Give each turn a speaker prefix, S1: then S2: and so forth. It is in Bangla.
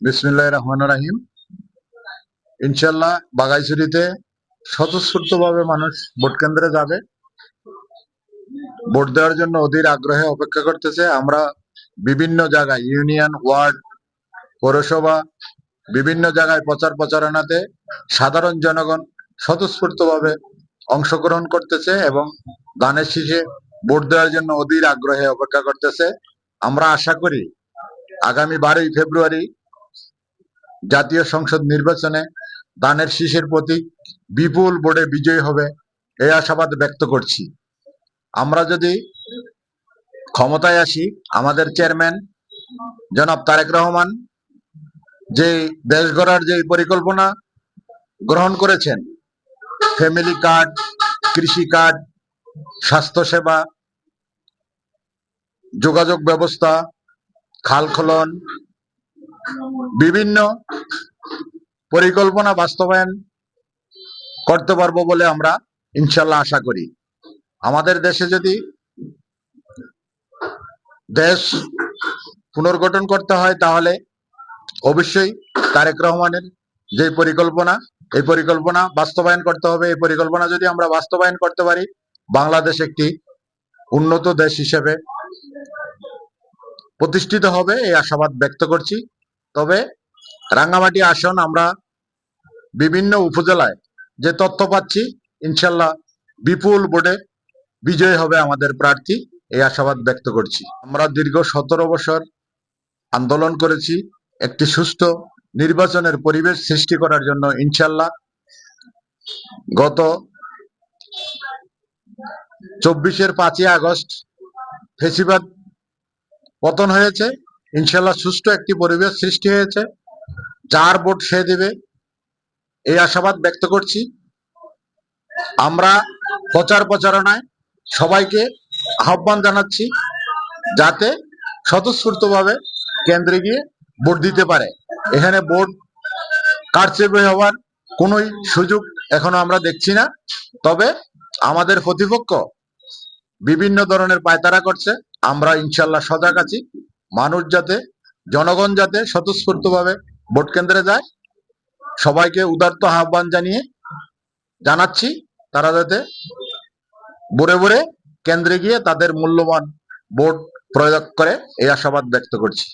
S1: বিসমুল্লাহ রহমান রাহিম। ইনশাল্লাহ বাগাইছড়িতে স্বতঃস্ফূর্ত ভাবে মানুষ ভোট কেন্দ্রে যাবে। ভোট দেওয়ার জন্য অধীর আগ্রহে অপেক্ষা করতেছে। আমরা বিভিন্ন জায়গায়, ইউনিয়ন, ওয়ার্ড, পৌরসভা, বিভিন্ন জায়গায় প্রচার প্রচারণাতে সাধারণ জনগণ স্বতঃস্ফূর্ত ভাবে অংশগ্রহণ করতেছে এবং গানের শীষে ভোট দেওয়ার জন্য অধীর আগ্রহে অপেক্ষা করতেছে। আমরা আশা করি আগামী বারোই ফেব্রুয়ারি জাতীয় সংসদ নির্বাচনে দানের শীষের প্রতীক বিপুল ভোটে বিজয়ী হবে, এই আশাবাদ ব্যক্ত করছি। আমরা যদি ক্ষমতায় আসি, আমাদের চেয়ারম্যান জনাব তারেক রহমান যে দেশ গড়ার যে পরিকল্পনা গ্রহণ করেছেন, ফ্যামিলি কার্ড, কৃষি কার্ড স্বাস্থ্যসেবা যোগাযোগ ব্যবস্থা, খাল খনন বিভিন্ন পরিকল্পনা বাস্তবায়ন করতে পারব বলে আমরা ইনশাল্লাহ আশা করি। আমাদের দেশে যদি দেশ পুনর্গঠন করতে হয়, তাহলে অবশ্যই তারেক রহমানের যে পরিকল্পনা, এই পরিকল্পনা বাস্তবায়ন করতে হবে। এই পরিকল্পনা যদি আমরা বাস্তবায়ন করতে পারি, বাংলাদেশ একটি উন্নত দেশ হিসেবে প্রতিষ্ঠিত হবে, এই আশাবাদ ব্যক্ত করছি। তবে রাঙ্গামাটি আসন আমরা বিভিন্ন উপজেলায় যে তথ্য পাচ্ছি, ইনশাল্লাহ বিপুল ভোটে বিজয় হবে আমাদের প্রার্থী, এই আশাবাদ ব্যক্ত করছি। আমরা দীর্ঘ সতেরো বছর আন্দোলন করেছি, একটি সুস্থ নির্বাচনের পরিবেশ সৃষ্টি করার জন্য ইনশাল্লাহ। গত চব্বিশের পাঁচই আগস্ট ফেসিবাদ পতন হয়েছে। ইনশাল্লাহ সুষ্ঠু একটি পরিবেশ সৃষ্টি হয়েছে। যার ভোট সে দেবে। এই আশাবাদ ব্যক্ত করছি। আমরা প্রচার প্রচারণায় সবাইকে আহ্বান জানাচ্ছি যাতে স্বতঃস্ফূর্তভাবে কেন্দ্রে গিয়ে ভোট দিতে পারে। এখানে ভোট কারচেপে হওয়ার কোনোই সুযোগ এখনও আমরা দেখছি না। তবে আমাদের প্রতিপক্ষ বিভিন্ন ধরনের পায়তারা করছে। আমরা ইনশাল্লাহ সজাগ আছি। মানুষ যাতে, জনগণ যাতে স্বতঃস্ফূর্তভাবে ভোট কেন্দ্রে যায়, সবাইকে উদার্ত আহ্বান জানিয়ে জানাচ্ছি, তারা যাতে ভোরে ভোরে কেন্দ্রে গিয়ে তাদের মূল্যবান ভোট প্রয়োগ করে, এই আশাবাদ ব্যক্ত করছি।